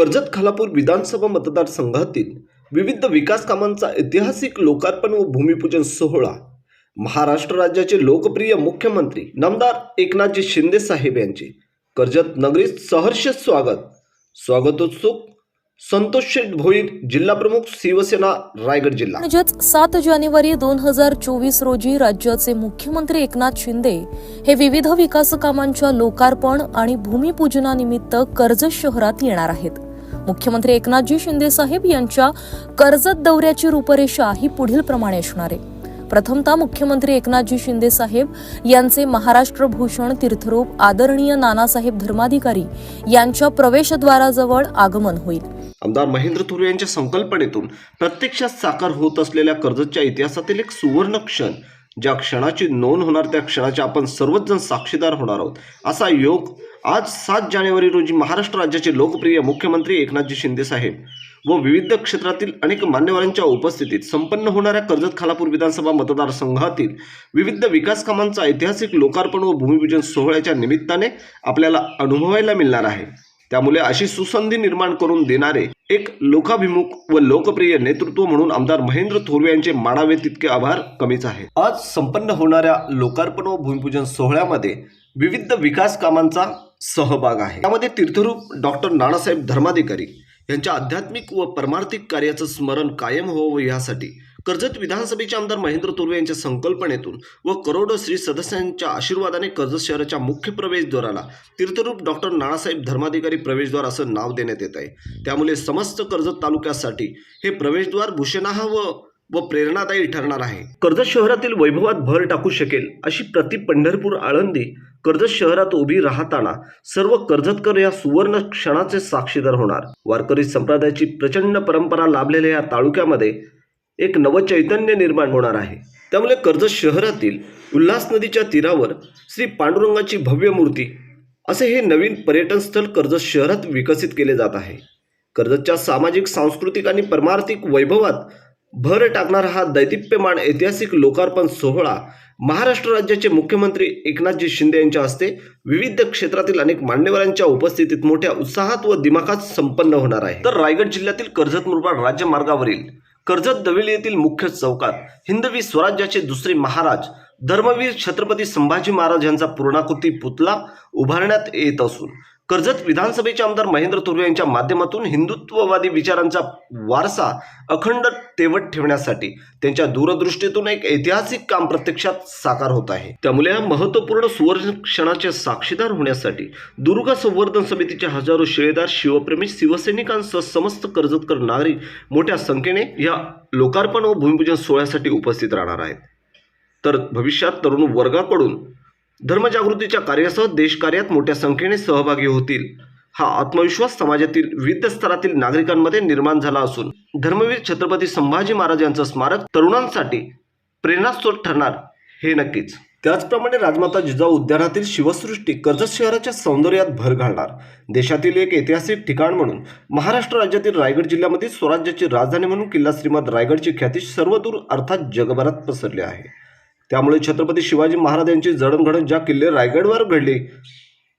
कर्जत खालापूर विधानसभा मतदारसंघातील विविध विकास कामांचा ऐतिहासिक लोकार्पण व भूमिपूजन सोहळा. महाराष्ट्र राज्याचे लोकप्रिय मुख्यमंत्री नामदार एकनाथजी शिंदे साहेब यांचे कर्जत नगरीत सहर्ष स्वागत. स्वागतोत्सुक संतोष शेठ भोईर जिल्हा प्रमुख शिवसेना रायगड जिल्हा. म्हणजेच सात जानेवारी दोन हजार चोवीस रोजी राज्याचे मुख्यमंत्री एकनाथ शिंदे हे विविध विकास कामांच्या लोकार्पण आणि भूमिपूजनानिमित्त कर्जत शहरात येणार आहेत. मुख्यमंत्री एकनाथजी शिंदे साहेब यांच्या कर्जत दौऱ्याची रूपरेषा ही पुढील प्रमाणे असणार आहे. प्रथमतः मुख्यमंत्री एकनाथजी शिंदे साहेब यांचे महाराष्ट्र भूषण तीर्थरूप आदरणीय नानासाहेब धर्माधिकारी यांच्या प्रवेशद्वाराजवळ आगमन होईल. आमदार महेंद्र थोरे यांच्या संकल्पनेतून प्रत्यक्षात साकार होत असलेल्या कर्जतच्या इतिहासातील एक सुवर्ण क्षण ज्या क्षणाची नोंद होणार त्या क्षणाचे आपण सर्वच जण साक्षीदार होणार आहोत. असा योग आज सात जानेवारी रोजी महाराष्ट्र राज्याचे लोकप्रिय मुख्यमंत्री एकनाथजी शिंदे साहेब व विविध क्षेत्रातील अनेक मान्यवरांच्या उपस्थितीत संपन्न होणाऱ्या कर्जत खालापूर विधानसभा मतदारसंघातील विविध विकास कामांचा ऐतिहासिक लोकार्पण व भूमिपूजन सोहळ्याच्या निमित्ताने आपल्याला अनुभवायला मिळणार आहे. त्यामुळे अशी सुसंधी निर्माण करून देणारे एक लोकाभिमुख व लोकप्रिय नेतृत्व म्हणून आमदार महेंद्र थोरवे यांचे मानावे तितके आभार कमीच आहे आज संपन्न होणाऱ्या लोकार्पण व भूमिपूजन सोहळ्यामध्ये विविध विकास कामांचा सहभाग आहे. त्यामध्ये तीर्थरूप डॉक्टर नानासाहेब धर्माधिकारी यांच्या आध्यात्मिक व परमार्थिक कार्याचं स्मरण कायम व्हावं यासाठी कर्जत विधानसभेचे आमदार महेंद्र तुर्वे यांच्या संकल्पनेतून व करोडो श्री सदस्यांच्या आशीर्वादाने कर्जत शहराच्या मुख्य प्रवेशद्वाराला तीर्थरूप डॉक्टर नानासाहेब धर्माधिकारी प्रवेशद्वार असं नाव देण्यात येत आहे. त्यामुळे समस्त कर्जत तालुक्यासाठी हे प्रवेशद्वार भूषणाह व व प्रेरणादायी ठरणार आहे. कर्जत शहरातील वैभवात भर टाकू शकेल अशी प्रति पंढरपूर आळंदी कर्जत शहरात उभी राहताना सर्व कर्जतकर या सुवर्ण क्षणाचे साक्षीदार होणार. वारकरी संप्रदायाची प्रचंड परंपरा लाभलेल्या या तालुक्यामध्ये एक नवचैतन्य निर्माण होणार आहे. त्यामुळे कर्जत शहरातील उल्हास नदीच्या तीरावर श्री पांडुरंगाची भव्य मूर्ती असे हे नवीन पर्यटन स्थळ कर्जत शहरात विकसित केले जात आहे. कर्जतच्या सामाजिक सांस्कृतिक आणि परमार्थिक वैभवात भर टाकणारा हा दैदिप्यमान ऐतिहासिक लोकार्पण सोहळा महाराष्ट्र राज्याचे मुख्यमंत्री एकनाथजी शिंदे यांच्या हस्ते विविध क्षेत्रातील अनेक मान्यवरांच्या उपस्थितीत मोठ्या उत्साहात व दिमाखात संपन्न होणार आहे. तर रायगड जिल्ह्यातील कर्जत मुरबाड राज्य मार्गावरील कर्जत दवेली येथील मुख्य चौकात हिंदवी स्वराज्याचे दुसरे महाराज धर्मवीर छत्रपती संभाजी महाराज यांचा पूर्णाकृती पुतळा उभारण्यात येत असून कर्जत विधानसभेचे आमदार महेंद्र थोरवे यांच्या माध्यमातून हिंदुत्ववादी विचारांचा वारसा अखंड तेवत ठेवण्यासाठी त्यांच्या दूरदृष्टीतून एक ऐतिहासिक काम प्रत्यक्षात साकार होत आहे. त्यामुळे या महत्त्वपूर्ण सुवर्ण क्षणाचे साक्षीदार होण्यासाठी दुर्गा संवर्धन समितीचे हजारो शिळेदार शिवप्रेमी शिवसैनिकांसह समस्त कर्जतकर नागरिक मोठ्या संख्येने या लोकार्पण व भूमिपूजन सोहळ्यासाठी उपस्थित राहणार आहेत. तर भविष्यात तरुण वर्गाकडून धर्मजागृतीच्या कार्यासह देशकार्यात मोठ्या संख्येने सहभागी होतील. हा आत्मविश्वास समाजातील विविध स्तरातील नागरिकांमध्ये निर्माण झाला असून धर्मवीर छत्रपती संभाजी महाराज यांचं स्मारक तरुणांसाठी प्रेरणास्रोत ठरणार हे नक्कीच. त्याचप्रमाणे राजमाता जिजाऊ उद्यानातील शिवसृष्टी कर्जत शहराच्या सौंदर्यात भर घालणार. देशातील एक ऐतिहासिक ठिकाण म्हणून महाराष्ट्र राज्यातील रायगड जिल्ह्यामध्ये स्वराज्याची राजधानी म्हणून किल्ला श्रीमद रायगडची ख्याती सर्वदूर अर्थात जगभरात पसरली आहे. त्यामुळे छत्रपती शिवाजी महाराज यांची जडणघडण ज्या किल्ले रायगडवर घडली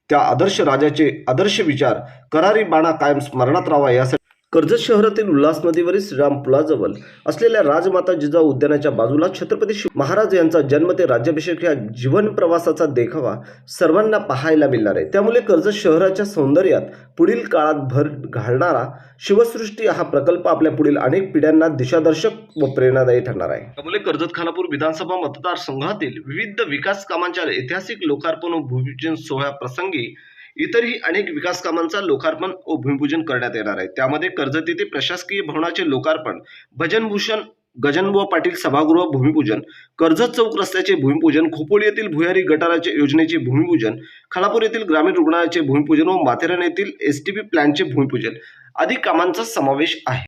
त्या आदर्श राजाचे आदर्श विचार करारी बाणा कायम स्मरणात राहावा यासाठी कर्जत शहरातील उल्हास नदीवरील श्रीराम पुलाजवळ असलेल्या राजमाता जिजाऊ उद्यानाच्या बाजूला छत्रपती शिव महाराज यांचा जन्म ते राज्याभिषेक या जीवन प्रवासाचा देखावा सर्वांना पाहायला मिळणार आहे. त्यामुळे कर्जत शहराच्या सौंदर्यात पुढील काळात भर घालणारा शिवसृष्टी हा प्रकल्प आपल्या पुढील अनेक पिढ्यांना दिशादर्शक व प्रेरणादायी ठरणार आहे. त्यामुळे कर्जत खानापूर विधानसभा मतदारसंघातील विविध विकास कामांच्या ऐतिहासिक लोकार्पण व भूमिपूजन सोहळ्या प्रसंगी इतरही अनेक विकास कामांचा लोकार्पण व भूमिपूजन करण्यात येणार आहे. त्यामध्ये कर्जत येथे प्रशासकीय भवनाचे लोकार्पण भजनभूषण गजनबुवा पाटील सभागृह भूमिपूजन कर्जत चौक रस्त्याचे भूमिपूजन खोपोली येथील भुयारी गटाराचे योजनेचे भूमिपूजन खालापूर येथील ग्रामीण रुग्णालयाचे भूमिपूजन व माथेरान येथील एस टी पी प्लॅनचे भूमिपूजन आदी कामांचा समावेश आहे.